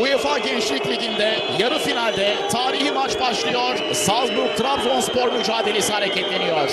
UEFA Gençlik Ligi'nde yarı finalde tarihi maç başlıyor. Salzburg Trabzonspor mücadelesi hareketleniyor.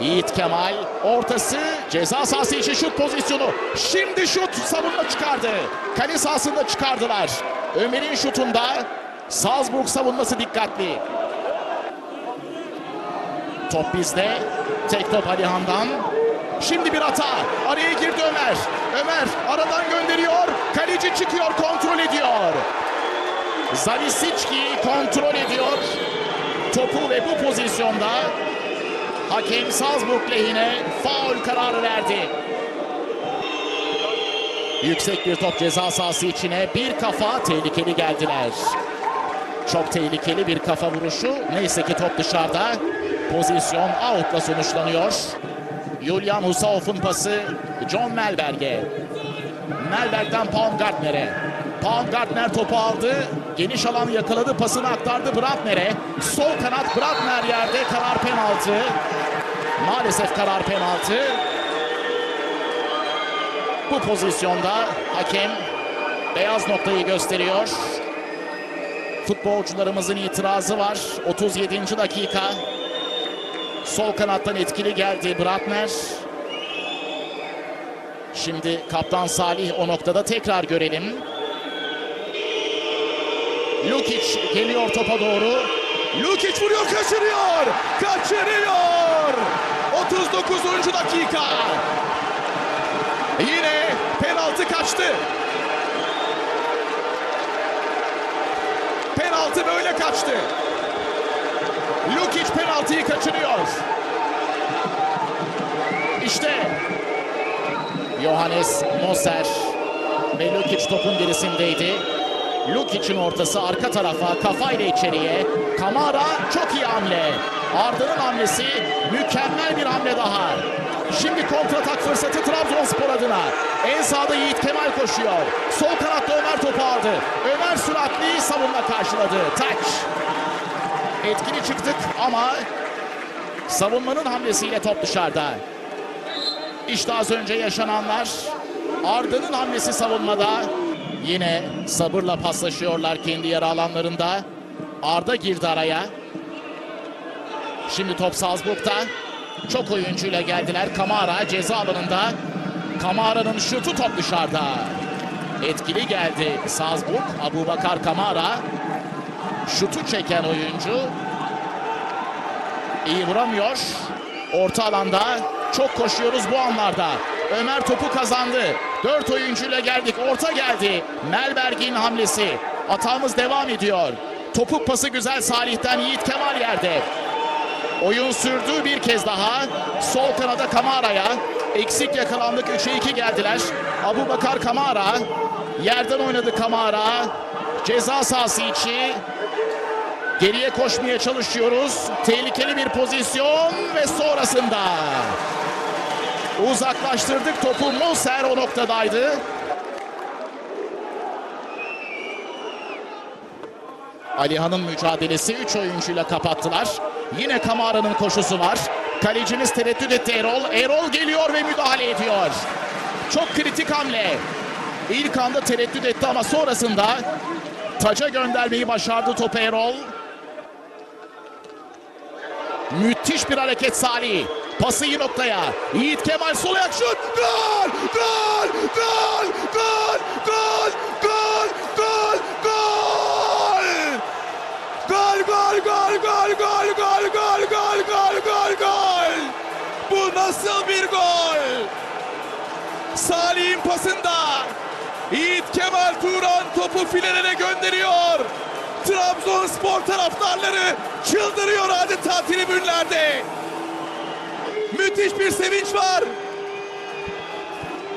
Yiğit Kemal ortası ceza sahası içi şut pozisyonu. Şimdi şut savunma çıkardı. Kale sahasında çıkardılar. Ömer'in şutunda Salzburg savunması dikkatli. Top bizde. Tek top Alihan'dan. Şimdi bir hata. Araya girdi Ömer. Ömer aradan gönderiyor. Kaleci çıkıyor kontrol ediyor. Zalisicki kontrol ediyor. Topu ve bu pozisyonda hakem Salzburg lehine faul kararı verdi. Yüksek bir top ceza sahası içine bir kafa tehlikeli geldiler. Çok tehlikeli bir kafa vuruşu. Neyse ki top dışarıda. Pozisyon outla sonuçlanıyor. Julian Husauf'un pası John Melberg'e. Melberg'den Baumgartner'e. Baumgartner topu aldı. Geniş alan yakaladı. Pasını aktardı Brandner'e. Sol kanat Brandner yerde. Karar penaltı. Maalesef karar penaltı. Bu pozisyonda hakem beyaz noktayı gösteriyor. Futbolcularımızın itirazı var. 37. dakika. Sol kanattan etkili geldi Brandner. Şimdi kaptan Salih o noktada tekrar görelim. Lukic geliyor topa doğru. Lukic vuruyor, kaçırıyor. Kaçırıyor. 39. dakika. Yine penaltı kaçtı. Penaltı böyle kaçtı. Lukic penaltıyı kaçırıyor. İşte Johannes Moser ve Lukic topun gerisindeydi. Lukic'in ortası arka tarafa kafayla içeriye. Kamara çok iyi hamle. Arda'nın hamlesi mükemmel bir hamle daha. Şimdi kontratak fırsatı Trabzonspor adına. En sağda Yiğit Kemal koşuyor. Sol kanatta Ömer topu aldı. Ömer süratli savunma karşıladı. Taç. Etkili çıktık ama savunmanın hamlesiyle top dışarıda. İşte az önce yaşananlar. Arda'nın hamlesi savunmada. Yine sabırla paslaşıyorlar kendi yarı alanlarında. Arda girdi araya. Şimdi top Salzburg'da. Çok oyuncuyla geldiler. Kamara ceza alanında. Kamara'nın şutu top dışarıda. Etkili geldi Salzburg. Abubakar Kamara. Şutu çeken oyuncu. İyi vuramıyor. Orta alanda çok koşuyoruz bu anlarda. Ömer topu kazandı. Dört oyuncuyla geldik. Orta geldi. Melberg'in hamlesi. Atağımız devam ediyor. Topu pası güzel Salih'ten Yiğit Kemal yerde. Oyun sürdü bir kez daha. Sol kanada Kamara'ya. Eksik yakalandık. 3'e 2 geldiler. Abu Bakar Kamara. Yerden oynadı Kamara. Ceza sahası içi. Geriye koşmaya çalışıyoruz. Tehlikeli bir pozisyon ve sonrasında uzaklaştırdık topu. Moser o noktadaydı. Alihan'ın mücadelesi 3 oyuncuyla kapattılar. Yine Kamara'nın koşusu var. Kalecimiz tereddüt etti Erol. Erol geliyor ve müdahale ediyor. Çok kritik hamle. İlk anda tereddüt etti ama sonrasında taca göndermeyi başardı topu Erol. Müthiş bir hareket Salih. Pası iyi noktaya. Yiğit Kemal sol ayak şut. Gol! Gol! Gol! Gol! Gol! Gol! Gol! Gol! Gol gol gol gol gol gol gol gol gol gol gol! Bu nasıl bir gol? Salih'in pasında Yiğit Kemal Turan topu filelere gönderiyor. Trabzonspor taraftarları çıldırıyor adeta tribünlerde. Müthiş bir sevinç var.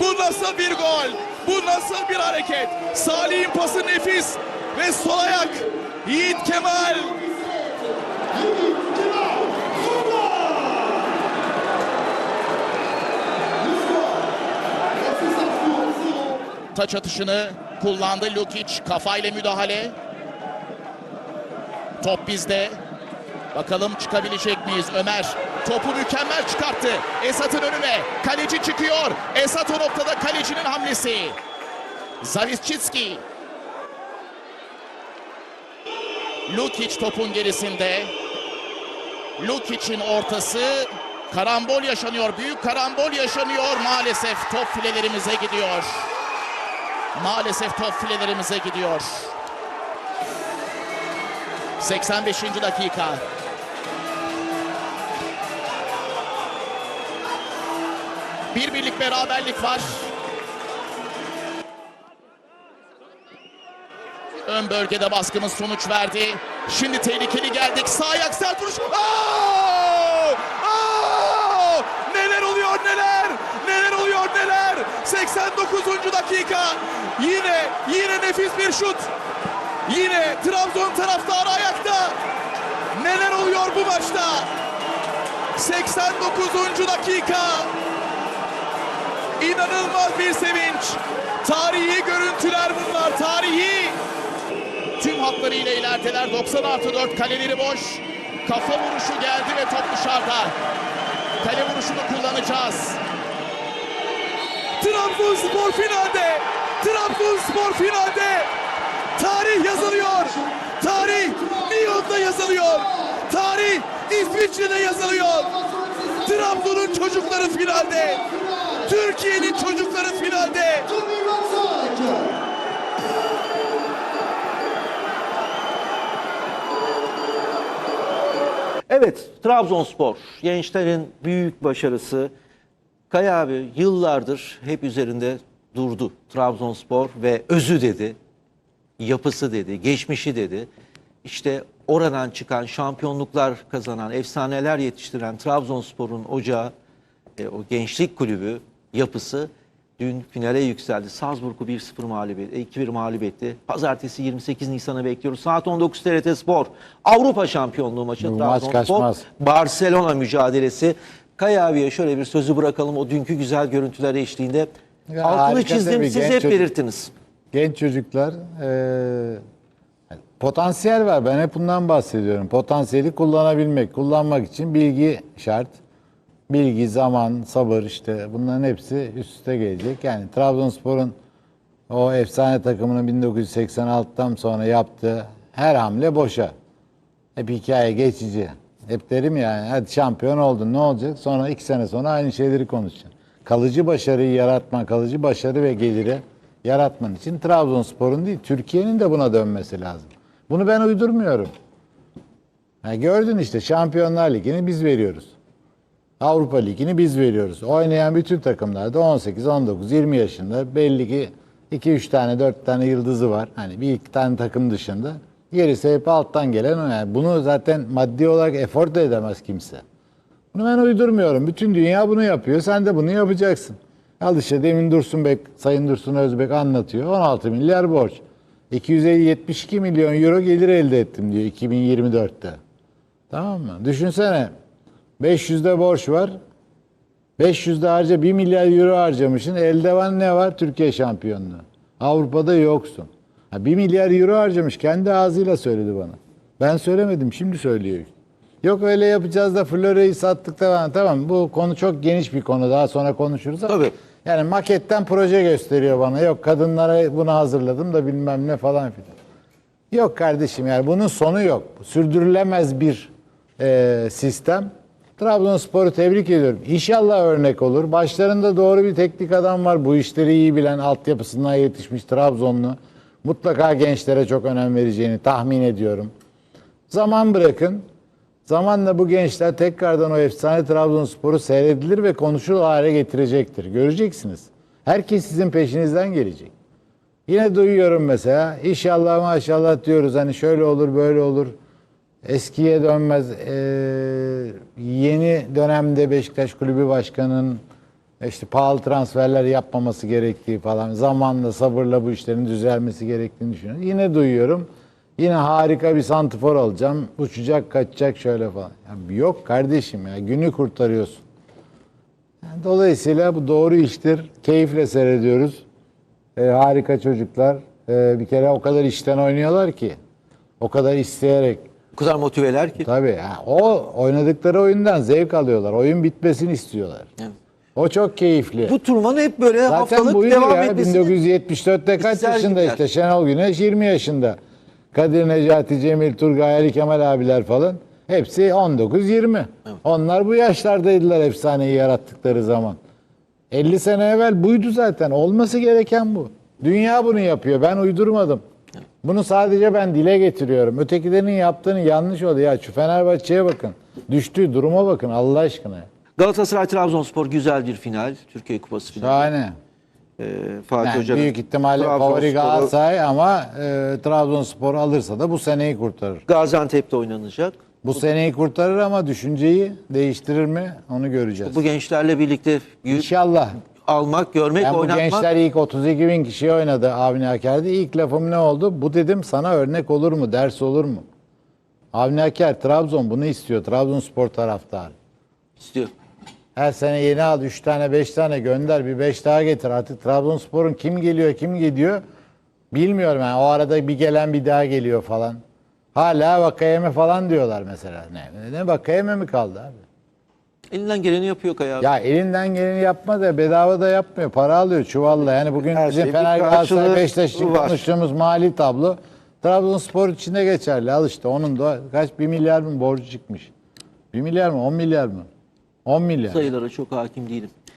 Bu nasıl bir gol? Bu nasıl bir hareket? Salih'in pası nefis ve sol ayak Yiğit Kemal. Taç atışını kullandı Lukic. Kafayla müdahale. Top bizde. Bakalım çıkabilecek miyiz? Ömer topu mükemmel çıkarttı. Esat'ın önüne. Kaleci çıkıyor. Esat o noktada kalecinin hamlesi. Zavisçitski. Lukic topun gerisinde. Lukic'in ortası. Karambol yaşanıyor. Büyük karambol yaşanıyor. Maalesef top filelerimize gidiyor. Maalesef top filelerimize gidiyor. 85. dakika. Bir birlik beraberlik var. Ön bölgede baskımız sonuç verdi. Şimdi tehlikeli geldik. Sağ ayak sert vuruş. Aa! Aa! Neler oluyor neler? Neler oluyor neler? 89. dakika. Yine yine nefis bir şut. Yine Trabzon taraftarı ayakta. Neler oluyor bu maçta? 89. dakika. İnanılmaz bir sevinç. Tarihi görüntüler bunlar. Tarihi. Tüm hatlarıyla ilerideler. 90 artı 4 kaleleri boş. Kafa vuruşu geldi ve top dışarıda. Kale vuruşunu kullanacağız. Trabzonspor finalde. Trabzonspor finalde. Tarih yazılıyor. Tarih Lyon'da yazılıyor. Tarih İsviçre'de yazılıyor. Trabzon'un çocukları finalde. Türkiye'nin çocukları finalde. Evet, Trabzonspor gençlerin büyük başarısı. Kaya abi yıllardır hep üzerinde durdu Trabzonspor ve özü dedi, yapısı dedi, geçmişi dedi. İşte oradan çıkan şampiyonluklar kazanan, efsaneler yetiştiren Trabzonspor'un ocağı, e, o gençlik kulübü yapısı dün finale yükseldi. Salzburg'u 1-0 mağlup etti, 2-1 mağlup etti. Pazartesi 28 Nisan'ı bekliyoruz. Saat 19 TRT Spor. Avrupa Şampiyonluğu maçı Bu maç Trabzonspor. kaçmaz. Barcelona mücadelesi. Kaya abiye şöyle bir sözü bırakalım o dünkü güzel görüntüler eşliğinde. Ya Altını çizdim siz hep çocuk. belirttiniz. Genç çocuklar eee, potansiyel var. Ben hep bundan bahsediyorum. Potansiyeli kullanabilmek, kullanmak için bilgi şart. Bilgi, zaman, sabır işte bunların hepsi üst üste gelecek. Yani Trabzonspor'un o efsane takımının 1986'dan sonra yaptığı her hamle boşa. Hep hikaye geçici. Hep derim yani hadi şampiyon oldun ne olacak? Sonra iki sene sonra aynı şeyleri konuşacaksın. Kalıcı başarıyı yaratma, kalıcı başarı ve geliri yaratman için Trabzonspor'un değil Türkiye'nin de buna dönmesi lazım. Bunu ben uydurmuyorum. Ha, gördün işte Şampiyonlar Ligi'ni biz veriyoruz. Avrupa Ligi'ni biz veriyoruz. Oynayan bütün takımlarda 18, 19, 20 yaşında belli ki 2-3 tane 4 tane yıldızı var. Hani bir iki tane takım dışında. Gerisi hep alttan gelen o. Yani bunu zaten maddi olarak efor da edemez kimse. Bunu ben uydurmuyorum. Bütün dünya bunu yapıyor. Sen de bunu yapacaksın. Al işte demin Dursun Bek, Sayın Dursun Özbek anlatıyor. 16 milyar borç. 272 milyon euro gelir elde ettim diyor 2024'te. Tamam mı? Düşünsene. 500'de borç var. 500'de harca 1 milyar euro harcamışsın. Elde var ne var? Türkiye şampiyonluğu. Avrupa'da yoksun. Ha, 1 milyar euro harcamış. Kendi ağzıyla söyledi bana. Ben söylemedim. Şimdi söylüyor. Yok öyle yapacağız da Florya'yı sattık da falan. Tamam bu konu çok geniş bir konu. Daha sonra konuşuruz ama. Tabii. Yani maketten proje gösteriyor bana. Yok kadınlara bunu hazırladım da bilmem ne falan filan. Yok kardeşim yani bunun sonu yok. Sürdürülemez bir e, sistem. Trabzonspor'u tebrik ediyorum. İnşallah örnek olur. Başlarında doğru bir teknik adam var. Bu işleri iyi bilen, altyapısından yetişmiş Trabzonlu. Mutlaka gençlere çok önem vereceğini tahmin ediyorum. Zaman bırakın. Zamanla bu gençler tekrardan o efsane Trabzonspor'u seyredilir ve konuşulur hale getirecektir. Göreceksiniz. Herkes sizin peşinizden gelecek. Yine duyuyorum mesela inşallah maşallah diyoruz hani şöyle olur böyle olur. Eskiye dönmez. Ee, yeni dönemde Beşiktaş Kulübü Başkanı'nın işte pahalı transferler yapmaması gerektiği falan zamanla sabırla bu işlerin düzelmesi gerektiğini düşünüyorum. Yine duyuyorum. Yine harika bir santifor alacağım. Uçacak kaçacak şöyle falan. Ya yok kardeşim ya günü kurtarıyorsun. Yani dolayısıyla bu doğru iştir. Keyifle seyrediyoruz. Ee, harika çocuklar. Ee, bir kere o kadar işten oynuyorlar ki. O kadar isteyerek. O kadar motiveler ki. Tabii ya, o oynadıkları oyundan zevk alıyorlar. Oyun bitmesini istiyorlar. Evet. O çok keyifli. Bu turmanı hep böyle Zaten haftalık devam ya. etmesini 1974'te kaç yaşında işte Şenol Güneş 20 yaşında. Kadir Necati, Cemil Turgay, Ali Kemal abiler falan. Hepsi 19-20. Onlar bu yaşlardaydılar efsaneyi yarattıkları zaman. 50 sene evvel buydu zaten. Olması gereken bu. Dünya bunu yapıyor. Ben uydurmadım. Bunu sadece ben dile getiriyorum. Ötekilerinin yaptığını yanlış oldu. Ya şu Fenerbahçe'ye bakın. Düştüğü duruma bakın Allah aşkına. Galatasaray Trabzonspor güzel bir final. Türkiye Kupası finali. Şahane. Ee, Fatih Yani Hoca'nın büyük ihtimalle favori Galatasaray ama e, Trabzonspor alırsa da bu seneyi kurtarır. Gaziantep'te oynanacak. Bu seneyi kurtarır ama düşünceyi değiştirir mi onu göreceğiz. Bu gençlerle birlikte büyük İnşallah. almak, görmek, Yani bu oynatmak. gençler ilk 32 bin kişi oynadı Avni Aker'de. İlk lafım ne oldu? Bu dedim sana örnek olur mu? Ders olur mu? Avni Aker Trabzon bunu istiyor. Trabzonspor taraftarı. istiyor. Her sene yeni al 3 tane 5 tane gönder bir 5 daha getir. Artık Trabzonspor'un kim geliyor kim gidiyor bilmiyorum yani o arada bir gelen bir daha geliyor falan. Hala Vakayeme falan diyorlar mesela. Ne, ne Vakayeme mi kaldı abi? Elinden geleni yapıyor Kaya abi. Ya elinden geleni yapma da bedava da yapmıyor. Para alıyor çuvalla. Yani bugün Her bizim şey Fener Galatasaray Beşiktaş için var. konuştuğumuz mali tablo Trabzonspor için de geçerli. Al işte onun da kaç bir milyar mı borcu çıkmış? Bir milyar mı? 10 milyar mı? 10 milyar. Sayılara çok hakim değilim.